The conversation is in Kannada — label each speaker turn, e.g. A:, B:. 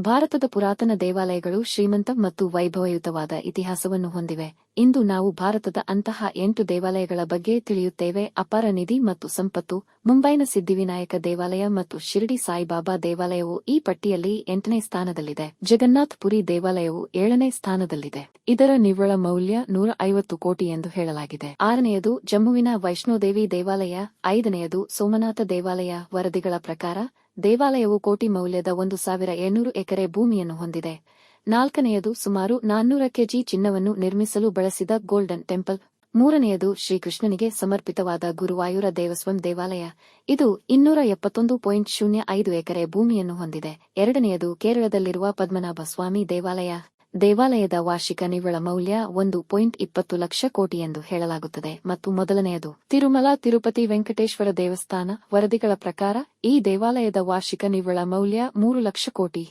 A: ಭಾರತದ ಪುರಾತನ ದೇವಾಲಯಗಳು ಶ್ರೀಮಂತ ಮತ್ತು ವೈಭವಯುತವಾದ ಇತಿಹಾಸವನ್ನು ಹೊಂದಿವೆ. ಇಂದು ನಾವು ಭಾರತದ ಅಂತಹ ಎಂಟು ದೇವಾಲಯಗಳ ಬಗ್ಗೆ ತಿಳಿಯುತ್ತೇವೆ. ಅಪಾರ ನಿಧಿ ಮತ್ತು ಸಂಪತ್ತು, ಮುಂಬೈನ ಸಿದ್ಧಿವಿನಾಯಕ ದೇವಾಲಯ ಮತ್ತು ಶಿರಡಿ ಸಾಯಿಬಾಬಾ ದೇವಾಲಯವು ಈ ಪಟ್ಟಿಯಲ್ಲಿ ಎಂಟನೇ ಸ್ಥಾನದಲ್ಲಿದೆ. ಜಗನ್ನಾಥ್ ಪುರಿ ದೇವಾಲಯವು ಏಳನೇ ಸ್ಥಾನದಲ್ಲಿದೆ. ಇದರ ನಿವ್ವಳ ಮೌಲ್ಯ ನೂರ ಐವತ್ತು ಕೋಟಿ ಎಂದು ಹೇಳಲಾಗಿದೆ. ಆರನೆಯದು ಜಮ್ಮುವಿನ ವೈಷ್ಣೋದೇವಿ ದೇವಾಲಯ, ಐದನೆಯದು ಸೋಮನಾಥ ದೇವಾಲಯ ವರದಿಗಳ ಪ್ರಕಾರ ದೇವಾಲಯವು ಕೋಟಿ ಮೌಲ್ಯದ ಒಂದು ಸಾವಿರ ಏಳ್ನೂರು ಎಕರೆ ಭೂಮಿಯನ್ನು ಹೊಂದಿದೆ. ನಾಲ್ಕನೆಯದು ಸುಮಾರು ನಾನ್ನೂರ ಕೆಜಿ ಚಿನ್ನವನ್ನು ನಿರ್ಮಿಸಲು ಬಳಸಿದ ಗೋಲ್ಡನ್ ಟೆಂಪಲ್. ಮೂರನೆಯದು ಶ್ರೀಕೃಷ್ಣನಿಗೆ ಸಮರ್ಪಿತವಾದ ಗುರುವಾಯೂರ ದೇವಸ್ವಂ ದೇವಾಲಯ. ಇದು ಇನ್ನೂರ ಎಪ್ಪತ್ತೊಂದು ಪಾಯಿಂಟ್ ಶೂನ್ಯ ಐದು ಎಕರೆ ಭೂಮಿಯನ್ನು ಹೊಂದಿದೆ. ಎರಡನೆಯದು ಕೇರಳದಲ್ಲಿರುವ ಪದ್ಮನಾಭ ಸ್ವಾಮಿ ದೇವಾಲಯ. ದೇವಾಲಯದ ವಾರ್ಷಿಕ ನಿವ್ವಳ ಮೌಲ್ಯ ಒಂದು ಪಾಯಿಂಟ್ ಇಪ್ಪತ್ತು ಲಕ್ಷ ಕೋಟಿ ಎಂದು ಹೇಳಲಾಗುತ್ತದೆ ಮತ್ತು ಮೊದಲನೆಯದು ತಿರುಮಲ, ತಿರುಪತಿ, ವೆಂಕಟೇಶ್ವರ ದೇವಸ್ಥಾನ ವರದಿಗಳ ಪ್ರಕಾರ ಈ ದೇವಾಲಯದ ವಾರ್ಷಿಕ ನಿವ್ವಳ ಮೌಲ್ಯ ಮೂರು ಲಕ್ಷ ಕೋಟಿ.